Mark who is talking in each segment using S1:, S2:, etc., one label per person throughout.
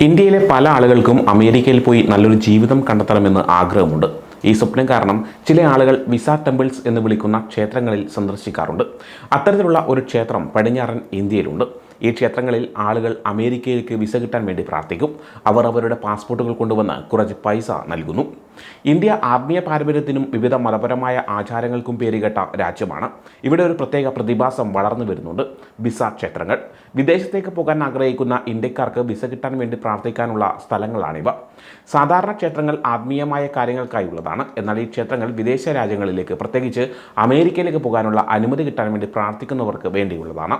S1: ഇന്ത്യയിലെ പല ആളുകൾക്കും അമേരിക്കയിൽ പോയി നല്ലൊരു ജീവിതം കണ്ടെത്തണമെന്ന് ആഗ്രഹമുണ്ട്. ഈ സ്വപ്നം കാരണം ചില ആളുകൾ വിസ ടെമ്പിൾസ് എന്ന് വിളിക്കുന്ന ക്ഷേത്രങ്ങളിൽ സന്ദർശിക്കാറുണ്ട്. അത്തരത്തിലുള്ള ഒരു ക്ഷേത്രം പടിഞ്ഞാറൻ ഇന്ത്യയിലുണ്ട്. ഈ ക്ഷേത്രങ്ങളിൽ ആളുകൾ അമേരിക്കയിലേക്ക് വിസ കിട്ടാൻ വേണ്ടി പ്രാർത്ഥിക്കും. അവർ അവരുടെ പാസ്പോർട്ടുകൾ കൊണ്ടുവന്ന് കുറച്ച് പൈസ നൽകുന്നു. ഇന്ത്യ ആത്മീയ പാരമ്പര്യത്തിനും വിവിധ മതപരമായ ആചാരങ്ങൾക്കും പേരുകെട്ട രാജ്യമാണ്. ഇവിടെ ഒരു പ്രത്യേക പ്രതിഭാസം വളർന്നു വരുന്നുണ്ട്. വിസ ക്ഷേത്രങ്ങൾ. വിദേശത്തേക്ക് പോകാൻ ആഗ്രഹിക്കുന്ന ഇന്ത്യക്കാർക്ക് വിസ കിട്ടാൻ വേണ്ടി പ്രാർത്ഥിക്കാനുള്ള സ്ഥലങ്ങളാണിവ. സാധാരണ ക്ഷേത്രങ്ങൾ ആത്മീയമായ കാര്യങ്ങൾക്കായുള്ളതാണ്. എന്നാൽ ഈ ക്ഷേത്രങ്ങൾ വിദേശ രാജ്യങ്ങളിലേക്ക് പ്രത്യേകിച്ച് അമേരിക്കയിലേക്ക് പോകാനുള്ള അനുമതി കിട്ടാൻ വേണ്ടി പ്രാർത്ഥിക്കുന്നവർക്ക് വേണ്ടിയുള്ളതാണ്.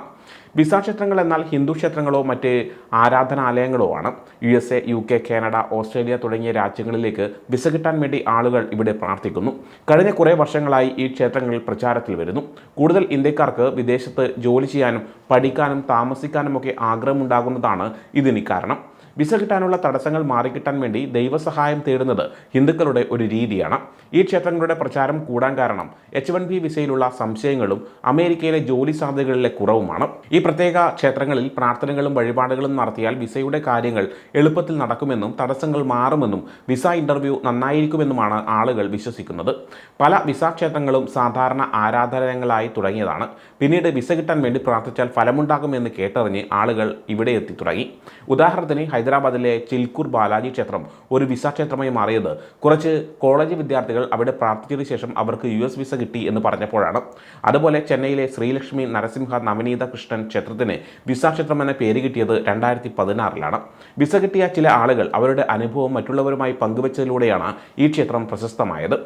S1: വിസ ക്ഷേത്രങ്ങൾ എന്നാൽ ഹിന്ദു ക്ഷേത്രങ്ങളോ മറ്റ് ആരാധനാലയങ്ങളോ ആണ്. U S A U K Canada Australia തുടങ്ങിയ രാജ്യങ്ങളിലേക്ക് വിസ കിട്ടാൻ വേണ്ടി ആളുകൾ ഇവിടെ പ്രാർത്ഥിക്കുന്നു. കഴിഞ്ഞ കുറേ വർഷങ്ങളായി ഈ ക്ഷേത്രങ്ങളിൽ പ്രചാരത്തിൽ വരുന്നു. കൂടുതൽ ഇന്ത്യക്കാർക്ക് വിദേശത്ത് ജോലി ചെയ്യാനും പഠിക്കാനും താമസിക്കാനും താമസിക്കാനുമൊക്കെ ആഗ്രഹമുണ്ടാകുന്നതാണ് ഇതിന് കാരണം. വിസ കിട്ടാനുള്ള തടസ്സങ്ങൾ മാറിക്കിട്ടാൻ വേണ്ടി ദൈവസഹായം തേടുന്നത് ഹിന്ദുക്കളുടെ ഒരു രീതിയാണ്. ഈ ക്ഷേത്രങ്ങളുടെ പ്രചാരം കൂടാൻ കാരണം എച്ച് വൺ ബി വിസയിലുള്ള സംശയങ്ങളും അമേരിക്കയിലെ ജോലി സാധ്യതകളിലെ കുറവുമാണ്. ഈ പ്രത്യേക ക്ഷേത്രങ്ങളിൽ പ്രാർത്ഥനകളും വഴിപാടുകളും നടത്തിയാൽ വിസയുടെ കാര്യങ്ങൾ എളുപ്പത്തിൽ നടക്കുമെന്നും തടസ്സങ്ങൾ മാറുമെന്നും വിസ ഇന്റർവ്യൂ നന്നായിരിക്കുമെന്നുമാണ് ആളുകൾ വിശ്വസിക്കുന്നത്. പല വിസ ക്ഷേത്രങ്ങളും സാധാരണ ആരാധനകളായി തുടങ്ങിയതാണ്. പിന്നീട് വിസ കിട്ടാൻ വേണ്ടി പ്രാർത്ഥിച്ചാൽ ഫലമുണ്ടാകുമെന്ന് കേട്ടറിഞ്ഞ് ആളുകൾ ഇവിടെ എത്തി തുടങ്ങി. ഉദാഹരണത്തിന് ഹൈദരാബാദിലെ ചിൽക്കൂർ ബാലാജി ക്ഷേത്രം ഒരു വിസ ക്ഷേത്രമായി മാറിയത്. കുറച്ച് കോളേജ് വിദ്യാർത്ഥികൾ അവിടെ പ്രാർത്ഥിച്ചതിന് ശേഷം അവർക്ക് യു എസ് വിസ കിട്ടി എന്ന് പറഞ്ഞപ്പോഴാണ്. അതുപോലെ ചെന്നൈയിലെ ശ്രീലക്ഷ്മി നരസിംഹ നവനീത കൃഷ്ണൻ ക്ഷേത്രത്തിന് വിസ ക്ഷേത്രം എന്ന പേര് കിട്ടിയത് രണ്ടായിരത്തി പതിനാറിലാണ് വിസ കിട്ടിയ ചില ആളുകൾ അവരുടെ അനുഭവം മറ്റുള്ളവരുമായി പങ്കുവച്ചതിലൂടെയാണ് ഈ ക്ഷേത്രം പ്രശസ്തമായത്.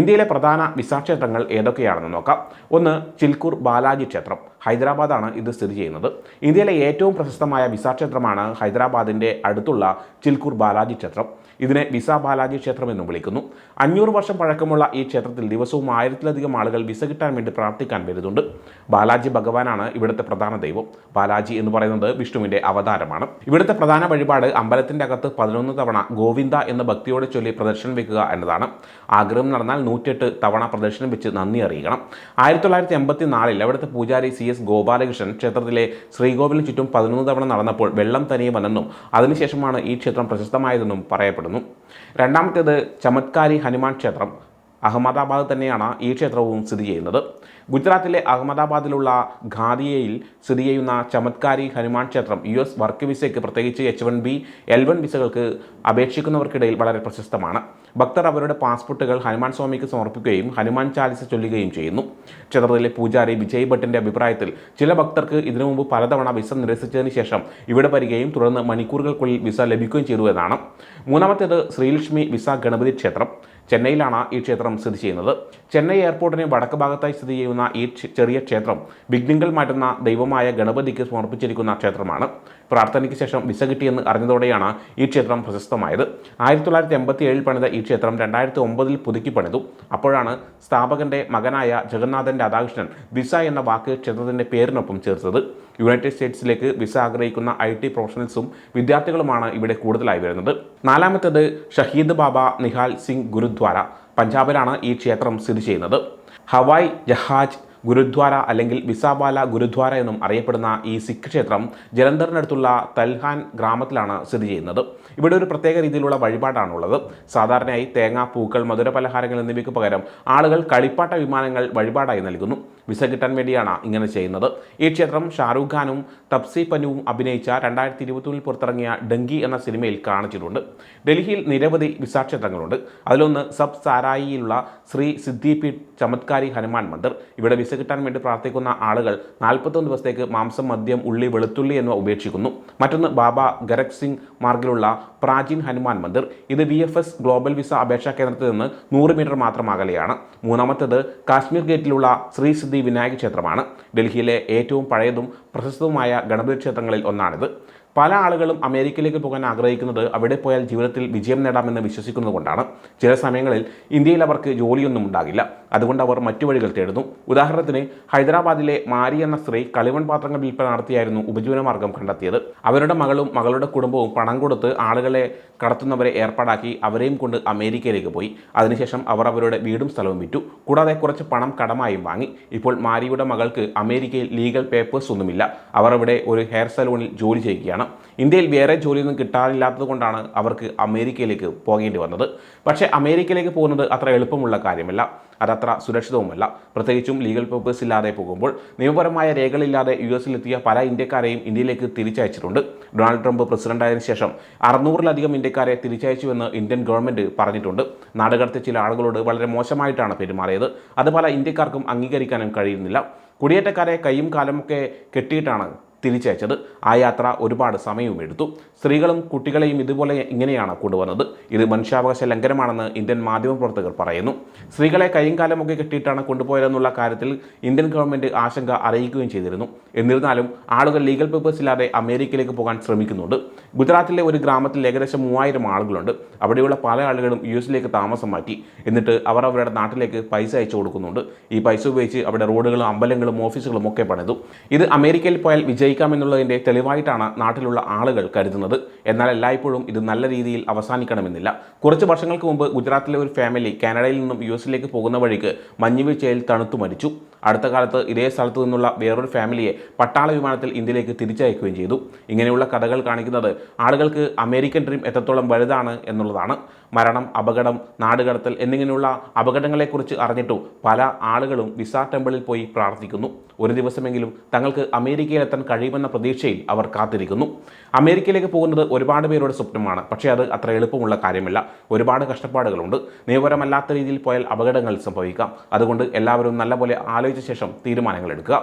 S1: ഇന്ത്യയിലെ പ്രധാന വിസ ക്ഷേത്രങ്ങൾ ഏതൊക്കെയാണെന്ന് നോക്കാം. ഒന്ന് ചിൽക്കൂർ ബാലാജി ക്ഷേത്രം. ഹൈദരാബാദാണ് ഇത് സ്ഥിതി ചെയ്യുന്നത്. ഇന്ത്യയിലെ ഏറ്റവും പ്രശസ്തമായ വിസ ക്ഷേത്രമാണ് ഹൈദരാബാദിന്റെ അടുത്തുള്ള ചിൽക്കൂർ ബാലാജി ക്ഷേത്രം. ഇതിനെ വിസ ബാലാജി ക്ഷേത്രം എന്നും വിളിക്കുന്നു. അഞ്ഞൂറ് വർഷം പഴക്കമുള്ള ഈ ക്ഷേത്രത്തിൽ ദിവസവും ആയിരത്തിലധികം ആളുകൾ വിസ കിട്ടാൻ വേണ്ടി പ്രാർത്ഥിക്കാൻ വരുന്നുണ്ട്. ബാലാജി ഭഗവാനാണ് ഇവിടുത്തെ പ്രധാന ദൈവം. ബാലാജി എന്ന് പറയുന്നത് വിഷ്ണുവിന്റെ അവതാരമാണ്. ഇവിടുത്തെ പ്രധാന വഴിപാട് അമ്പലത്തിന്റെ അകത്ത് പതിനൊന്ന് തവണ ഗോവിന്ദ എന്ന ഭക്തിയോടെ ചൊല്ലി പ്രദർശനം വെക്കുക എന്നതാണ്. ആഗ്രഹം നടന്നാൽ നൂറ്റെട്ട് തവണ പ്രദർശനം വെച്ച് നന്ദി അറിയിക്കണം. ആയിരത്തി തൊള്ളായിരത്തി എൺപത്തി നാലിൽ അവിടുത്തെ പൂജാരി സി എസ് ഗോപാലകൃഷ്ണൻ ക്ഷേത്രത്തിലെ ശ്രീകോവിലിന് ചുറ്റും പതിനൊന്ന് തവണ നടന്നപ്പോൾ വെള്ളം തനിയെ വന്നെന്നും അതിനുശേഷമാണ് ഈ ക്ഷേത്രം പ്രശസ്തമായതെന്നും പറയപ്പെടുന്നു. രണ്ടാമത്തേത് ചമത്കാരി ഹനുമാൻ ക്ഷേത്രം. അഹമ്മദാബാദ് തന്നെയാണ് ഈ ക്ഷേത്രവും സ്ഥിതി ചെയ്യുന്നത്. ഗുജറാത്തിലെ അഹമ്മദാബാദിലുള്ള ഖാദിയയിൽ സ്ഥിതി ചെയ്യുന്ന ചമത്കാരി ഹനുമാൻ ക്ഷേത്രം യു എസ് വർക്ക് വിസയ്ക്ക് പ്രത്യേകിച്ച് H one B L one വിസകൾക്ക് അപേക്ഷിക്കുന്നവർക്കിടയിൽ വളരെ പ്രശസ്തമാണ്. ഭക്തർ അവരുടെ പാസ്പോർട്ടുകൾ ഹനുമാൻ സ്വാമിക്ക് സമർപ്പിക്കുകയും ഹനുമാൻ ചാലിസ ചൊല്ലുകയും ചെയ്യുന്നു. ക്ഷേത്രത്തിലെ പൂജാരി വിജയ് ഭട്ടിന്റെ അഭിപ്രായത്തിൽ ചില ഭക്തർക്ക് ഇതിനു മുമ്പ് പലതവണ വിസ നിരസിച്ചതിന് ശേഷം ഇവിടെ വരികയും തുടർന്ന് മണിക്കൂറുകൾക്കുള്ളിൽ വിസ ലഭിക്കുകയും ചെയ്തു എന്നാണ്. മൂന്നാമത്തേത് ശ്രീലക്ഷ്മി വിസ ഗണപതി ക്ഷേത്രം. ചെന്നൈയിലാണ് ഈ ക്ഷേത്രം സ്ഥിതി ചെയ്യുന്നത്. ചെന്നൈ എയർപോർട്ടിന് വടക്ക് ഭാഗത്തായി സ്ഥിതി ചെയ്യുന്ന ഈ ചെറിയ ക്ഷേത്രം വിഘ്നങ്ങൾ മാറ്റുന്ന ദൈവമായ ഗണപതിക്ക് സമർപ്പിച്ചിരിക്കുന്ന ക്ഷേത്രമാണ്. പ്രാർത്ഥനയ്ക്ക് ശേഷം വിസ കിട്ടിയെന്ന് അറിഞ്ഞതോടെയാണ് ഈ ക്ഷേത്രം പ്രശസ്തമായത്. ആയിരത്തി തൊള്ളായിരത്തി എൺപത്തി ഏഴിൽ പണിത ഈ ക്ഷേത്രം രണ്ടായിരത്തി ഒമ്പതിൽ പുതുക്കി പണിതു. അപ്പോഴാണ് സ്ഥാപകന്റെ മകനായ ജഗന്നാഥൻ രാധാകൃഷ്ണൻ വിസ എന്ന വാക്ക് ക്ഷേത്രത്തിന്റെ പേരിനൊപ്പം ചേർത്തത്. യുണൈറ്റഡ് സ്റ്റേറ്റ്സിലേക്ക് വിസ ആഗ്രഹിക്കുന്ന ഐ ടി പ്രൊഫഷണൽസും വിദ്യാർത്ഥികളുമാണ് ഇവിടെ കൂടുതലായി വരുന്നത്. നാലാമത്തേത് ഷഹീദ് ബാബ നിഹാൽ സിംഗ് ഗുരുദ്വാര. പഞ്ചാബിലാണ് ഈ ക്ഷേത്രം സ്ഥിതി ചെയ്യുന്നത്. ഹവായ് ജഹാജ് ഗുരുദ്വാര അല്ലെങ്കിൽ വിസാബാല ഗുരുദ്വാര എന്നും അറിയപ്പെടുന്ന ഈ സിഖ് ക്ഷേത്രം ജലന്ധറിനടുത്തുള്ള തൽഹാൻ ഗ്രാമത്തിലാണ് സ്ഥിതി ചെയ്യുന്നത്. ഇവിടെ ഒരു പ്രത്യേക രീതിയിലുള്ള വഴിപാടാണുള്ളത്. സാധാരണയായി തേങ്ങ പൂക്കൾ മധുരപലഹാരങ്ങൾ എന്നിവയ്ക്ക് പകരം ആളുകൾ കളിപ്പാട്ട വിമാനങ്ങൾ വഴിപാടായി നൽകുന്നു. വിസ കിട്ടാൻ വേണ്ടിയാണ് ഇങ്ങനെ ചെയ്യുന്നത്. ഈ ക്ഷേത്രം ഷാറൂഖ് ഖാനും തപ്സി പനുവും അഭിനയിച്ച രണ്ടായിരത്തി ഇരുപത്തൊന്നിൽ പുറത്തിറങ്ങിയ ഡങ്കി എന്ന സിനിമയിൽ കാണിച്ചിട്ടുണ്ട്. ഡൽഹിയിൽ നിരവധി വിസാക്ഷേത്രങ്ങളുണ്ട്. അതിലൊന്ന് സബ് സാരായിയിലുള്ള ശ്രീ സിദ്ധിപീഠ് ചമത്കാരി ഹനുമാൻ മന്ദിർ. ഇവിടെ വിസ കിട്ടാൻ വേണ്ടി പ്രാർത്ഥിക്കുന്ന ആളുകൾ നാൽപ്പത്തൊന്ന് ദിവസത്തേക്ക് മാംസം മദ്യം ഉള്ളി വെളുത്തുള്ളി എന്നിവ ഉപേക്ഷിക്കുന്നു. മറ്റൊന്ന് ബാബ ഗരക് സിംഗ് മാർഗിലുള്ള പ്രാചീൻ ഹനുമാൻ മന്ദിർ. ഇത് V F S global visa അപേക്ഷാ കേന്ദ്രത്തിൽ നിന്ന് നൂറ് മീറ്റർ മാത്രം അകലെയാണ്. മൂന്നാമത്തേത് കാശ്മീർ ഗേറ്റിലുള്ള ശ്രീ സിദ്ധി വിനായക ക്ഷേത്രമാണ് ഡൽഹിയിലെ ഏറ്റവും പഴയതും പ്രശസ്തവുമായ ഗണപതി ക്ഷേത്രങ്ങളിൽ ഒന്നാണിത്. പല ആളുകളും അമേരിക്കയിലേക്ക് പോകാൻ ആഗ്രഹിക്കുന്നത് അവിടെ പോയാൽ ജീവിതത്തിൽ വിജയം നേടാമെന്ന് വിശ്വസിക്കുന്നതുകൊണ്ടാണ്. ചില സമയങ്ങളിൽ ഇന്ത്യയിൽ അവർക്ക് ജോലിയൊന്നും ഉണ്ടാകില്ല. അതുകൊണ്ട് അവർ മറ്റു വഴികൾ തേടുന്നു. ഉദാഹരണത്തിന് ഹൈദരാബാദിലെ മാരി എന്ന സ്ത്രീ കളിവൺ പാത്രങ്ങൾ വിൽപ്പന നടത്തിയായിരുന്നു ഉപജീവനമാർഗം കണ്ടെത്തിയത്. അവരുടെ മകളും മകളുടെ കുടുംബവും പണം കൊടുത്ത് ആളുകളെ കടത്തുന്നവരെ ഏർപ്പാടാക്കി അവരെയും കൊണ്ട് അമേരിക്കയിലേക്ക് പോയി. അതിനുശേഷം അവർ അവരുടെ വീടും സ്ഥലവും വിറ്റു. കൂടാതെ കുറച്ച് പണം കടമായും വാങ്ങി. ഇപ്പോൾ മാരിയുടെ മകൾക്ക് അമേരിക്കയിൽ ലീഗൽ പേപ്പേഴ്സ് ഒന്നുമില്ല. അവർ അവിടെ ഒരു ഹെയർ സലൂണിൽ ജോലി ചെയ്യുകയാണ്. തന്നെയാണ് ഇന്ത്യയിൽ വേറെ ജോലിയൊന്നും കിട്ടാനില്ലാത്തത് കൊണ്ടാണ് അവർക്ക് അമേരിക്കയിലേക്ക് പോകേണ്ടി വന്നത്. പക്ഷേ അമേരിക്കയിലേക്ക് പോകുന്നത് അത്ര എളുപ്പമുള്ള കാര്യമല്ല. അതത്ര സുരക്ഷിതവുമല്ല. പ്രത്യേകിച്ചും ലീഗൽ പേപ്പേഴ്സ് ഇല്ലാതെ പോകുമ്പോൾ നിയമപരമായ രേഖകളില്ലാതെ യു എസിലെത്തിയ പല ഇന്ത്യക്കാരെയും ഇന്ത്യയിലേക്ക് തിരിച്ചയച്ചിട്ടുണ്ട്. ഡൊണാൾഡ് ട്രംപ് പ്രസിഡന്റായതിനു ശേഷം അറുന്നൂറിലധികം ഇന്ത്യക്കാരെ തിരിച്ചയച്ചുവെന്ന് ഇന്ത്യൻ ഗവൺമെന്റ് പറഞ്ഞിട്ടുണ്ട്. നാടുകടത്തിയ ചില ആളുകളോട് വളരെ മോശമായിട്ടാണ് പെരുമാറിയത്. അത് പല ഇന്ത്യക്കാർക്കും അംഗീകരിക്കാനും കഴിയുന്നില്ല. കുടിയേറ്റക്കാരെ കൈയും കാലമൊക്കെ കെട്ടിയിട്ടാണ് തിരിച്ചയച്ചത്. ആ യാത്ര ഒരുപാട് സമയവും എടുത്തു. സ്ത്രീകളും കുട്ടികളെയും ഇതുപോലെ ഇങ്ങനെയാണ് കൊണ്ടുവന്നത്. ഇത് മനുഷ്യാവകാശ ലംഘനമാണെന്ന് ഇന്ത്യൻ മാധ്യമപ്രവർത്തകർ പറയുന്നു. സ്ത്രീകളെ കൈയും കാലമൊക്കെ കെട്ടിയിട്ടാണ് കൊണ്ടുപോയതെന്നുള്ള കാര്യത്തിൽ ഇന്ത്യൻ ഗവൺമെന്റ് ആശങ്ക അറിയിക്കുകയും ചെയ്തിരുന്നു. എന്നിരുന്നാലും ആളുകൾ ലീഗൽ പേപ്പേഴ്സ് ഇല്ലാതെ അമേരിക്കയിലേക്ക് പോകാൻ ശ്രമിക്കുന്നുണ്ട്. ഗുജറാത്തിലെ ഒരു ഗ്രാമത്തിൽ ഏകദേശം മൂവായിരം ആളുകളുണ്ട്. അവിടെയുള്ള പല ആളുകളും യു എസിലേക്ക് താമസം മാറ്റി. എന്നിട്ട് അവർ അവരുടെ നാട്ടിലേക്ക് പൈസ അയച്ചു കൊടുക്കുന്നുണ്ട്. ഈ പൈസ ഉപയോഗിച്ച് അവിടെ റോഡുകളും അമ്പലങ്ങളും ഓഫീസുകളും ഒക്കെ പണിതു. ഇത് അമേരിക്കയിൽ പോയാൽ വിജയിക്കാമെന്നുള്ളതിന്റെ തെളിവായിട്ടാണ് നാട്ടിലുള്ള ആളുകൾ കരുതുന്നത്. എന്നാൽ എല്ലായ്പ്പോഴും ഇത് നല്ല രീതിയിൽ അവസാനിക്കണമെന്നില്ല. കുറച്ച് വർഷങ്ങൾക്ക് മുമ്പ് ഗുജറാത്തിലെ ഒരു ഫാമിലി കാനഡയിൽ നിന്നും യു എസിലേക്ക് പോകുന്ന വഴിക്ക് മഞ്ഞുവീഴ്ചയിൽ തണുത്തു മരിച്ചു. അടുത്ത കാലത്ത് ഇതേ സ്ഥലത്തു നിന്നുള്ള വേറൊരു ഫാമിലിയെ പട്ടാള വിമാനത്തിൽ ഇന്ത്യയിലേക്ക് തിരിച്ചയക്കുകയും ചെയ്തു. ഇങ്ങനെയുള്ള കഥകൾ കാണിക്കുന്നത് ആളുകൾക്ക് അമേരിക്കൻ ഡ്രീം എത്രത്തോളം വലുതാണ് എന്നുള്ളതാണ്. മരണം അപകടം നാടുകടത്തൽ എന്നിങ്ങനെയുള്ള അപകടങ്ങളെക്കുറിച്ച് അറിഞ്ഞിട്ടും പല ആളുകളും വിസ ടെമ്പിളിൽ പോയി പ്രാർത്ഥിക്കുന്നു. ഒരു ദിവസമെങ്കിലും തങ്ങൾക്ക് അമേരിക്കയിലെത്താൻ കഴിയുമെന്ന പ്രതീക്ഷയിൽ അവർ കാത്തിരിക്കുന്നു. അമേരിക്കയിലേക്ക് പോകുന്നത് ഒരുപാട് പേരുടെ സ്വപ്നമാണ്. പക്ഷേ അത് അത്ര എളുപ്പമുള്ള കാര്യമല്ല. ഒരുപാട് കഷ്ടപ്പാടുകളുണ്ട്. നിയമപരമല്ലാത്ത രീതിയിൽ പോയാൽ അപകടങ്ങൾ സംഭവിക്കാം. അതുകൊണ്ട് എല്ലാവരും നല്ലപോലെ ആലോചിച്ച ശേഷം തീരുമാനങ്ങൾ എടുക്കുക.